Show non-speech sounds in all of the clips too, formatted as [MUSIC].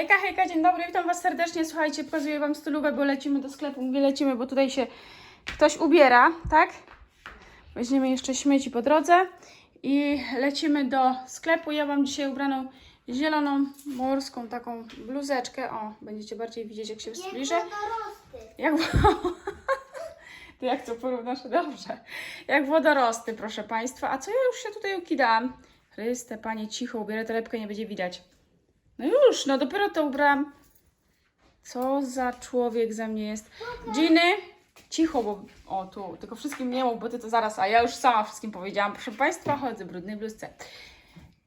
Hejka, hejka, dzień dobry, witam Was serdecznie. Słuchajcie, pokazuję Wam stylówę, bo lecimy do sklepu. Mówię, lecimy, bo tutaj się ktoś ubiera, tak? Weźmiemy jeszcze śmieci po drodze i lecimy do sklepu. Ja mam dzisiaj ubraną zieloną, morską taką bluzeczkę. O, będziecie bardziej widzieć, jak się zbliżę. Jak [LAUGHS] Ty jak to porównasz? Dobrze. Jak wodorosty, proszę Państwa. A co ja już się tutaj ukidałam? Chryste, Panie, cicho, ubierę torebkę, nie będzie widać. No już, no dopiero to ubrałam. Co za człowiek ze mnie jest. Giny, cicho, bo... O, tu, tylko wszystkim nie mów, bo Ty to zaraz, a ja już sama wszystkim powiedziałam. Proszę Państwa, chodzę w brudnej bluzce.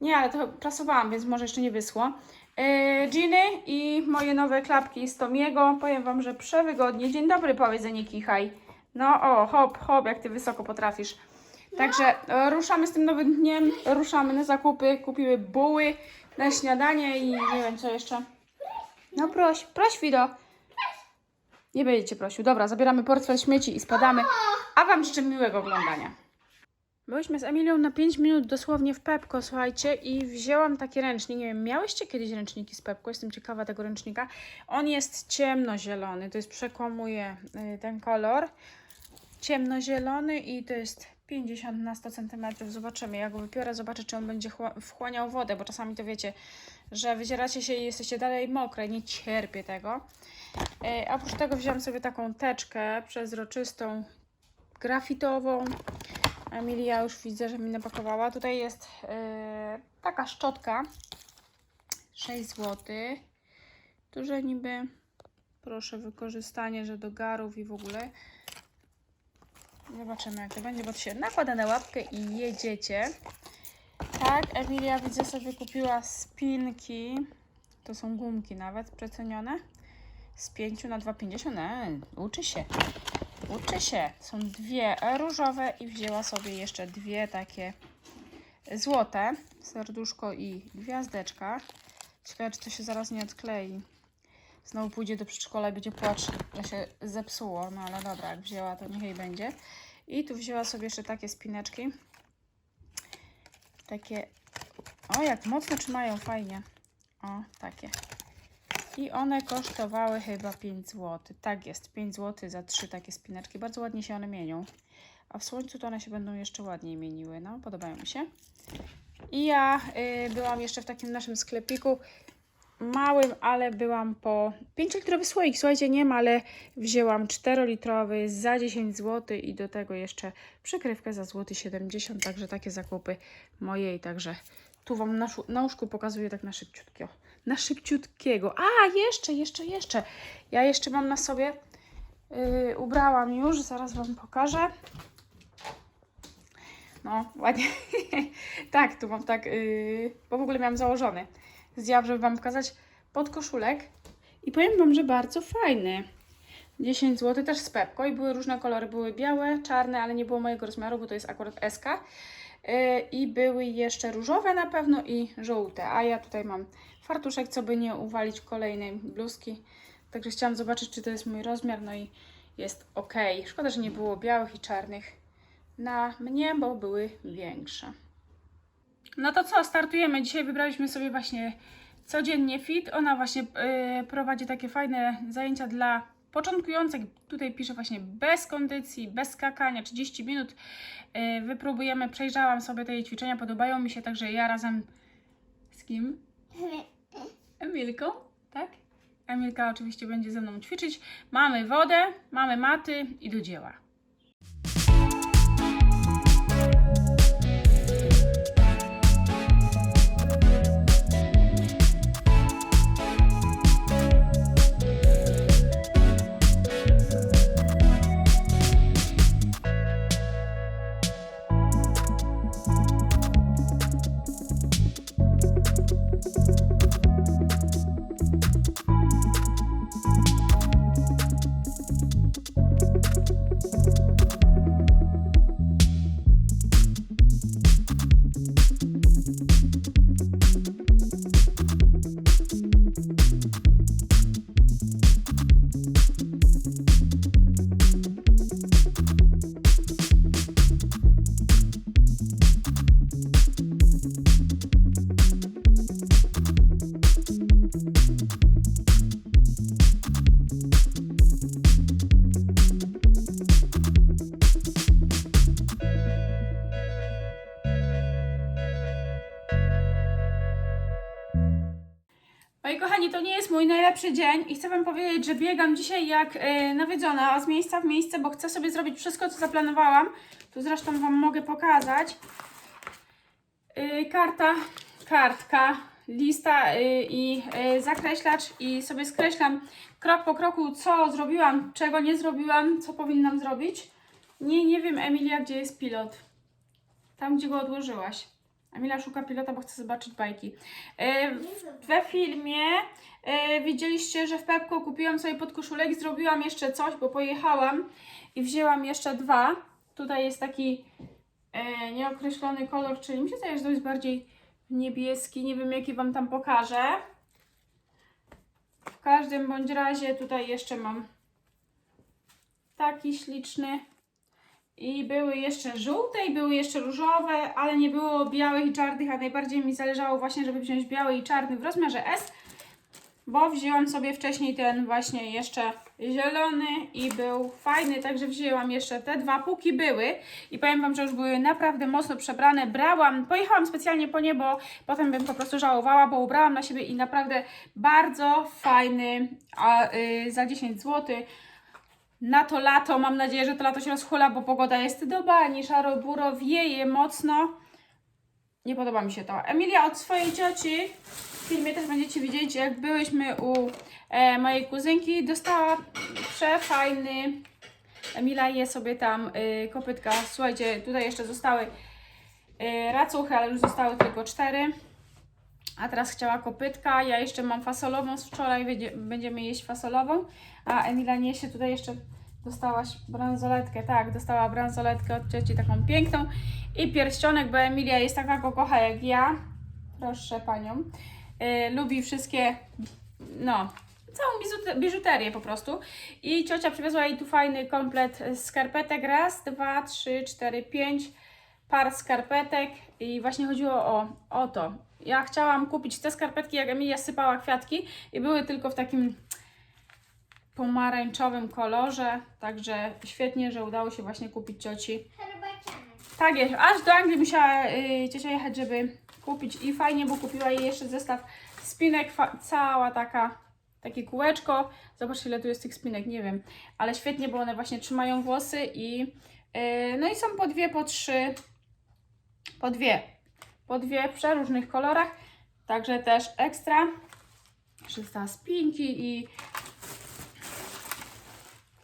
Nie, ale to prasowałam, więc może jeszcze nie wyschło. Yy, Giny i moje nowe klapki z Tomiego. Powiem Wam, że przewygodnie. Dzień dobry, powiedz, a nie kichaj. No o, hop, hop, jak Ty wysoko potrafisz. Także e, ruszamy z tym nowym dniem, ruszamy na zakupy, kupiły buły na śniadanie i nie wiem co jeszcze. No proś, proś Fido. Nie będziecie prosił. Dobra, zabieramy portfel śmieci i spadamy. A Wam życzę miłego oglądania. Byłyśmy z Emilią na 5 minut dosłownie w Pepko, słuchajcie, i wzięłam taki ręcznik. Nie wiem, miałyście kiedyś ręczniki z Pepko? Jestem ciekawa tego ręcznika. On jest ciemnozielony, to jest przekłamuje y, ten kolor. Ciemnozielony i to jest 50 na 100 cm. Zobaczymy, jak go wypiorę, zobaczę, czy on będzie chła- wchłaniał wodę, bo czasami to wiecie, że wydzieracie się i jesteście dalej mokre, nie cierpię tego. Y, a oprócz tego wziąłam sobie taką teczkę przezroczystą, grafitową. Emilia już widzę, że mi napakowała. Tutaj jest yy, taka szczotka. 6 zł. Duże niby, proszę, wykorzystanie, że do garów i w ogóle. Zobaczymy jak to będzie, bo to się nakłada na łapkę i jedziecie. Tak, Emilia widzę sobie kupiła spinki. To są gumki nawet przecenione. Z 5 na 2,50. E, uczy się. Uczy się. Są dwie różowe i wzięła sobie jeszcze dwie takie złote. Serduszko i gwiazdeczka. Ciekawe, czy to się zaraz nie odklei. Znowu pójdzie do przedszkola i będzie płacz, że się zepsuło. No ale dobra, jak wzięła, to niech jej będzie. I tu wzięła sobie jeszcze takie spineczki. Takie... O, jak mocno trzymają, fajnie. O, takie. I one kosztowały chyba 5 zł. Tak jest, 5 zł za trzy takie spineczki. Bardzo ładnie się one mienią. A w słońcu to one się będą jeszcze ładniej mieniły. No, podobają mi się. I ja y, byłam jeszcze w takim naszym sklepiku małym, ale byłam po 5-litrowy słoik. Słuchajcie, nie ma, ale wzięłam 4-litrowy za 10 zł i do tego jeszcze przykrywkę za złoty 70. Także takie zakupy mojej. Także tu Wam na, na łóżku pokazuję tak na szybciutko. Na szybciutkiego. A, jeszcze, jeszcze, jeszcze. Ja jeszcze mam na sobie, yy, ubrałam już, zaraz Wam pokażę. No, ładnie. [LAUGHS] tak, tu mam tak, yy, bo w ogóle miałam założony. Zdjęłam, żeby Wam pokazać podkoszulek. I powiem Wam, że bardzo fajny. 10 zł, też z Pepko i były różne kolory. Były białe, czarne, ale nie było mojego rozmiaru, bo to jest akurat SK. Yy, I były jeszcze różowe na pewno i żółte. A ja tutaj mam fartuszek, co by nie uwalić kolejnej bluzki. Także chciałam zobaczyć, czy to jest mój rozmiar. No i jest ok. Szkoda, że nie było białych i czarnych na mnie, bo były większe. No to co, startujemy. Dzisiaj wybraliśmy sobie właśnie codziennie fit. Ona właśnie yy, prowadzi takie fajne zajęcia dla początkujących. Tutaj pisze właśnie bez kondycji, bez skakania, 30 minut. Yy, wypróbujemy, przejrzałam sobie te jej ćwiczenia, podobają mi się, także ja razem z kim? Emilką, tak? Emilka oczywiście będzie ze mną ćwiczyć. Mamy wodę, mamy maty i do dzieła. Najlepszy dzień i chcę Wam powiedzieć, że biegam dzisiaj jak yy, nawiedzona z miejsca w miejsce, bo chcę sobie zrobić wszystko, co zaplanowałam. Tu zresztą Wam mogę pokazać. Yy, karta, kartka, lista yy, i yy, zakreślacz i sobie skreślam krok po kroku, co zrobiłam, czego nie zrobiłam, co powinnam zrobić. Nie, nie wiem, Emilia, gdzie jest pilot. Tam, gdzie go odłożyłaś. Emilia szuka pilota, bo chce zobaczyć bajki. Yy, w- we filmie yy, widzieliście, że w Pepko kupiłam sobie podkoszulek i zrobiłam jeszcze coś, bo pojechałam i wzięłam jeszcze dwa. Tutaj jest taki e, nieokreślony kolor, czyli mi się zdaje, że to jest bardziej niebieski. Nie wiem, jaki Wam tam pokażę. W każdym bądź razie tutaj jeszcze mam taki śliczny. I były jeszcze żółte i były jeszcze różowe, ale nie było białych i czarnych, a najbardziej mi zależało właśnie, żeby wziąć biały i czarny w rozmiarze S, bo wzięłam sobie wcześniej ten właśnie jeszcze zielony i był fajny, także wzięłam jeszcze te dwa, póki były i powiem Wam, że już były naprawdę mocno przebrane, brałam, pojechałam specjalnie po nie, bo potem bym po prostu żałowała, bo ubrałam na siebie i naprawdę bardzo fajny, a y, za 10 zł, na to lato. Mam nadzieję, że to lato się rozhula, bo pogoda jest do bani, szaro, buro, wieje mocno. Nie podoba mi się to. Emilia od swojej cioci, w filmie też będziecie widzieć, jak byłyśmy u e, mojej kuzynki, dostała przefajny. Emilia je sobie tam y, kopytka. Słuchajcie, tutaj jeszcze zostały y, racuchy, ale już zostały tylko cztery. A teraz chciała kopytka. Ja jeszcze mam fasolową z wczoraj, będzie, będziemy jeść fasolową. A Emila niesie tutaj jeszcze dostałaś bransoletkę. Tak, dostała bransoletkę od cioci taką piękną. I pierścionek, bo Emilia jest taka go kocha jak ja. Proszę panią. Y, lubi wszystkie, no, całą biżuterię po prostu. I ciocia przywiozła jej tu fajny komplet skarpetek. Raz, dwa, trzy, cztery, pięć par skarpetek i właśnie chodziło o, o to. Ja chciałam kupić te skarpetki, jak Emilia sypała kwiatki i były tylko w takim pomarańczowym kolorze, także świetnie, że udało się właśnie kupić cioci. Tak jest, aż do Anglii musiała y, ciocia jechać, żeby kupić i fajnie, bo kupiła jej jeszcze zestaw spinek, cała taka, takie kółeczko. Zobaczcie ile tu jest tych spinek, nie wiem, ale świetnie, bo one właśnie trzymają włosy i y, no i są po dwie, po trzy, po dwie, po dwie w przeróżnych kolorach, także też ekstra. Została spinki i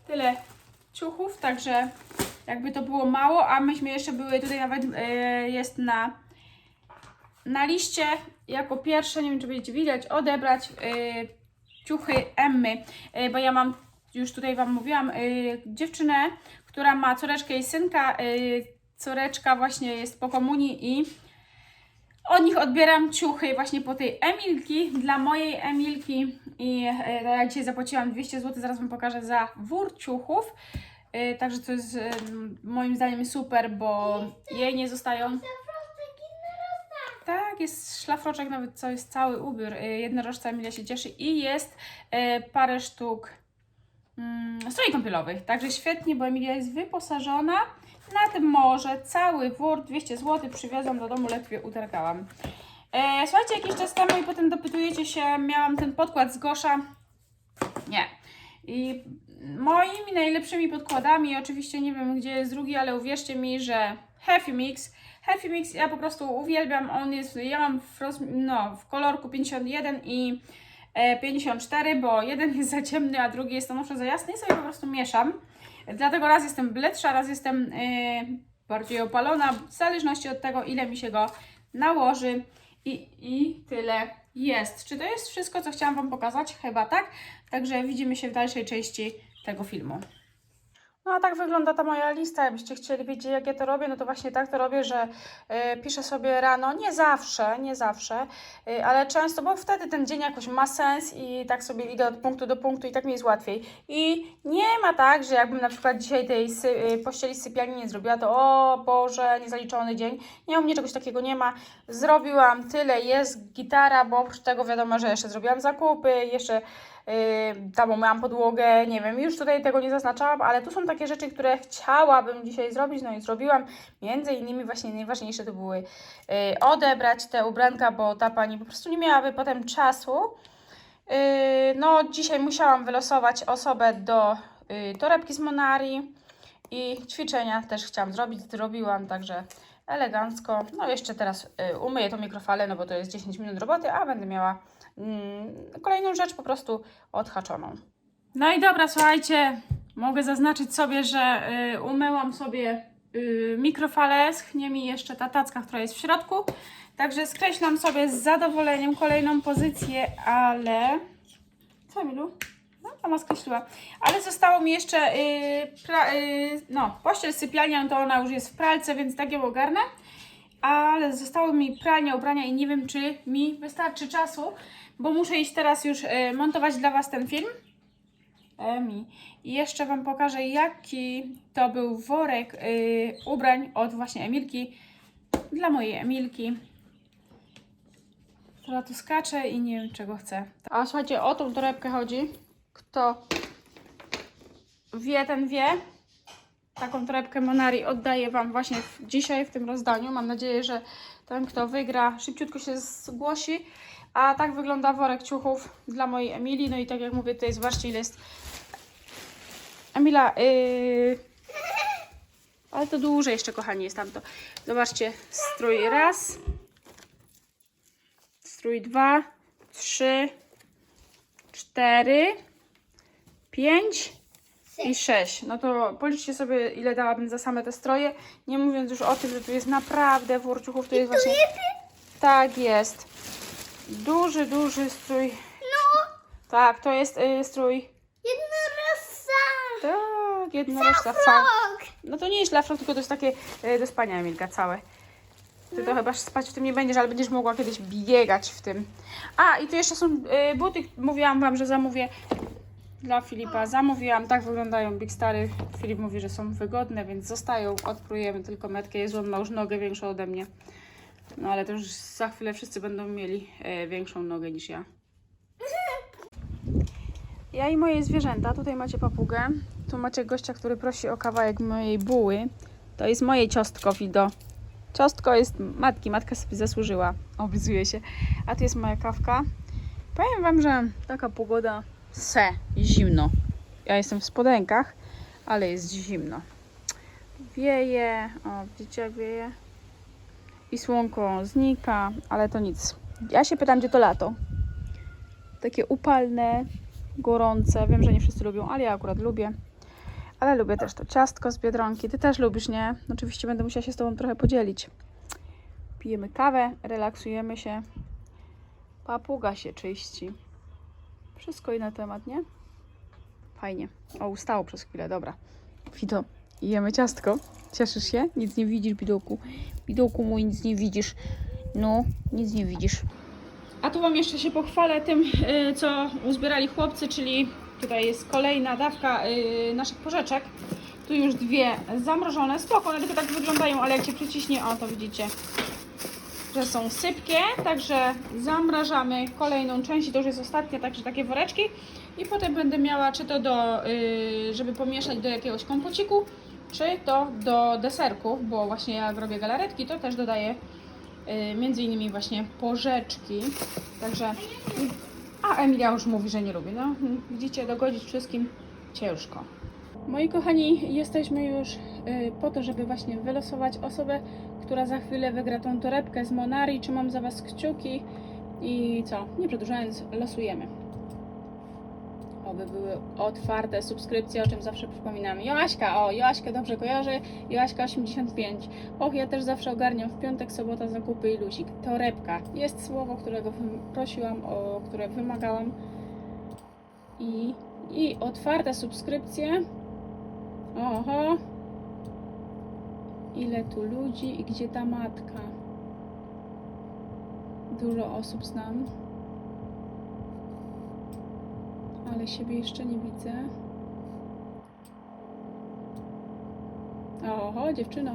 tyle ciuchów, także jakby to było mało, a myśmy jeszcze były tutaj nawet e, jest na, na liście. Jako pierwsze, nie wiem czy będziecie widać, odebrać e, ciuchy Emmy, e, bo ja mam, już tutaj Wam mówiłam, e, dziewczynę, która ma córeczkę i synka, e, córeczka właśnie jest po komunii i od nich odbieram ciuchy właśnie po tej Emilki, dla mojej Emilki i e, ja dzisiaj zapłaciłam 200 zł, zaraz Wam pokażę za wór ciuchów. E, Także to jest e, moim zdaniem super, bo jej nie zostają. Tak, jest szlafroczek, nawet co jest cały ubiór. E, Jednorożca Emilia się cieszy i jest e, parę sztuk mm, kąpielowych. Także świetnie, bo Emilia jest wyposażona. Na tym morze cały wór 200 zł przywiozłam do domu, ledwie utargałam. E, słuchajcie, jakiś czas temu i potem dopytujecie się, miałam ten podkład z Gosza. Nie. I moimi najlepszymi podkładami, oczywiście nie wiem gdzie jest drugi, ale uwierzcie mi, że Happy Mix. Happy Mix ja po prostu uwielbiam. On jest, ja mam w, no, w kolorku 51 i e, 54, bo jeden jest za ciemny, a drugi jest stanowczo za jasny i sobie po prostu mieszam. Dlatego raz jestem bledsza, raz jestem e, bardziej opalona, w zależności od tego, ile mi się go nałoży. I, I tyle jest. Czy to jest wszystko, co chciałam Wam pokazać? Chyba tak. Także widzimy się w dalszej części tego filmu. No a tak wygląda ta moja lista. Jakbyście chcieli wiedzieć, jak ja to robię, no to właśnie tak to robię, że y, piszę sobie rano, nie zawsze, nie zawsze, y, ale często, bo wtedy ten dzień jakoś ma sens i tak sobie idę od punktu do punktu i tak mi jest łatwiej. I nie ma tak, że jakbym na przykład dzisiaj tej sy, y, pościeli sypialni nie zrobiła, to o Boże, niezaliczony dzień. Nie, u mnie czegoś takiego nie ma. Zrobiłam tyle, jest gitara, bo oprócz tego wiadomo, że jeszcze zrobiłam zakupy, jeszcze Yy, tam umyłam podłogę, nie wiem, już tutaj tego nie zaznaczałam, ale tu są takie rzeczy, które chciałabym dzisiaj zrobić, no i zrobiłam. Między innymi właśnie najważniejsze to były yy, odebrać te ubranka, bo ta pani po prostu nie miałaby potem czasu Yy, no, dzisiaj musiałam wylosować osobę do yy, torebki z Monari i ćwiczenia też chciałam zrobić, zrobiłam, także elegancko. No, jeszcze teraz yy, umyję tą mikrofalę, no bo to jest 10 minut roboty, a będę miała kolejną rzecz po prostu odhaczoną. No i dobra, słuchajcie, mogę zaznaczyć sobie, że y, umyłam sobie y, mikrofalę, schnie mi jeszcze ta tacka, która jest w środku. Także skreślam sobie z zadowoleniem kolejną pozycję, ale... Co, Milu? No, mama skreśliła. Ale zostało mi jeszcze y, pra, y, no, pościel sypialnia, to ona już jest w pralce, więc tak ją ogarnę. Ale zostało mi pralnia, ubrania i nie wiem, czy mi wystarczy czasu, bo muszę iść teraz już y, montować dla Was ten film. Emi. I jeszcze Wam pokażę, jaki to był worek y, ubrań od właśnie Emilki. Dla mojej Emilki. Która tu skacze i nie wiem, czego chce. A słuchajcie, o tą torebkę chodzi. Kto wie, ten wie. Taką torebkę Monari oddaję Wam właśnie w, dzisiaj w tym rozdaniu. Mam nadzieję, że ten, kto wygra, szybciutko się zgłosi. A tak wygląda worek ciuchów dla mojej Emilii. No i tak jak mówię, tutaj zobaczcie, ile jest Emila, yy... ale to dłużej jeszcze, kochani, jest tamto. Zobaczcie, strój raz, strój dwa, trzy, cztery, pięć i sześć. No to policzcie sobie, ile dałabym za same te stroje. Nie mówiąc już o tym, że tu jest naprawdę wórciuchów, to jest właśnie... Tak jest. Duży, duży strój. No, Tak, to jest y, strój... jednorożca. Tak, jednorożca. Frog. No to nie jest szlafrok, tylko to jest takie e, do spania Emilka całe. Ty to chyba spać w tym nie będziesz, ale będziesz mogła kiedyś biegać w tym. A, i tu jeszcze są e, buty. Mówiłam Wam, że zamówię dla Filipa. Zamówiłam, tak wyglądają Big Stary. Filip mówi, że są wygodne, więc zostają. Odprujemy tylko metkę. Jezu, on ma już nogę większą ode mnie. No ale to już za chwilę wszyscy będą mieli e, większą nogę niż ja. Ja i moje zwierzęta. Tutaj macie papugę. Tu macie gościa, który prosi o kawałek mojej buły. To jest moje ciostko, Wido. Ciostko jest matki, matka sobie zasłużyła. Oblizuje się. A tu jest moja kawka. Powiem Wam, że taka pogoda se, zimno. Ja jestem w spodenkach, ale jest zimno. Wieje, o widzicie jak wieje. I słonko znika, ale to nic. Ja się pytam, gdzie to lato. Takie upalne, gorące. Wiem, że nie wszyscy lubią, ale ja akurat lubię. Ale lubię też to ciastko z Biedronki. Ty też lubisz, nie? Oczywiście będę musiała się z Tobą trochę podzielić. Pijemy kawę, relaksujemy się. Papuga się czyści. Wszystko i na temat, nie? Fajnie. O, ustało przez chwilę, dobra. Wido, jemy ciastko. Cieszysz się? Nic nie widzisz, Bidołku. Bidołku mój, nic nie widzisz. No, nic nie widzisz. A tu Wam jeszcze się pochwalę tym, y, co uzbierali chłopcy, czyli tutaj jest kolejna dawka y, naszych porzeczek. Tu już dwie zamrożone. Spoko, one tylko tak wyglądają, ale jak się przyciśnie, o to widzicie, że są sypkie. Także zamrażamy kolejną część i to już jest ostatnia, także takie woreczki. I potem będę miała czy to do, y, żeby pomieszać do jakiegoś kompociku, czy to do deserków, bo właśnie jak robię galaretki, to też dodaję y, między innymi właśnie porzeczki. Także. A Emilia już mówi, że nie lubi. No, widzicie, dogodzić wszystkim ciężko. Moi kochani, jesteśmy już y, po to, żeby właśnie wylosować osobę, która za chwilę wygra tą torebkę z Monari. Trzymam za Was kciuki i co? Nie przedłużając, losujemy. Oby były otwarte subskrypcje, o czym zawsze przypominam. Joaśka, o, Joaśkę dobrze kojarzy, Joaśka 85. Och, ja też zawsze ogarniam w piątek, sobota zakupy i lusik. Torebka. Jest słowo, którego prosiłam, o które wymagałam. I, I otwarte subskrypcje. Oho. Ile tu ludzi i gdzie ta matka? Dużo osób znam. Ale siebie jeszcze nie widzę. Oho, dziewczyno.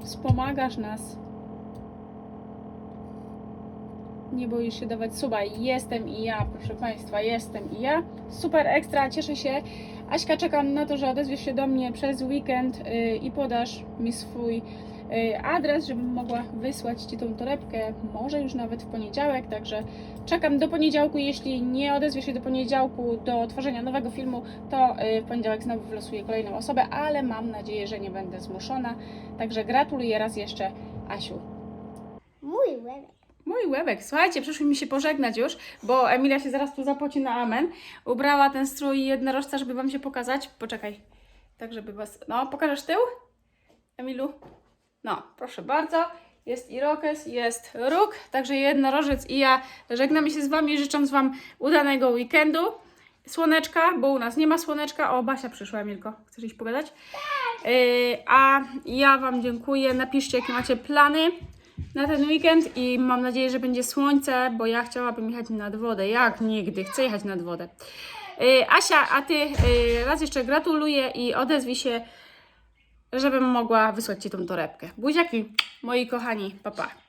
Wspomagasz nas. Nie boisz się dawać suba. Jestem i ja, proszę Państwa, jestem i ja. Super ekstra, cieszę się. Aśka, czekam na to, że odezwiesz się do mnie przez weekend y, i podasz mi swój y, adres, żebym mogła wysłać Ci tą torebkę, może już nawet w poniedziałek, także czekam do poniedziałku. Jeśli nie odezwiesz się do poniedziałku do tworzenia nowego filmu, to y, w poniedziałek znowu wylosuję kolejną osobę, ale mam nadzieję, że nie będę zmuszona. Także gratuluję raz jeszcze, Asiu. Mój łebek. Mój łebek, słuchajcie, przyszły mi się pożegnać już, bo Emilia się zaraz tu zapoci na amen. Ubrała ten strój jednorożca, żeby Wam się pokazać. Poczekaj, tak żeby Was... No, pokażesz tył? Emilu? No, proszę bardzo. Jest irokes, jest róg, także jednorożec i ja żegnamy się z Wami, życząc Wam udanego weekendu. Słoneczka, bo u nas nie ma słoneczka. O, Basia przyszła, Emilko. Chcesz iść pogadać? Yy, a ja Wam dziękuję. Napiszcie, jakie macie plany na ten weekend i mam nadzieję, że będzie słońce, bo ja chciałabym jechać nad wodę. Jak nigdy, chcę jechać nad wodę. Yy, Asia, a Ty yy, raz jeszcze gratuluję i odezwij się, żebym mogła wysłać Ci tą torebkę. Buziaki, moi kochani, papa. Pa.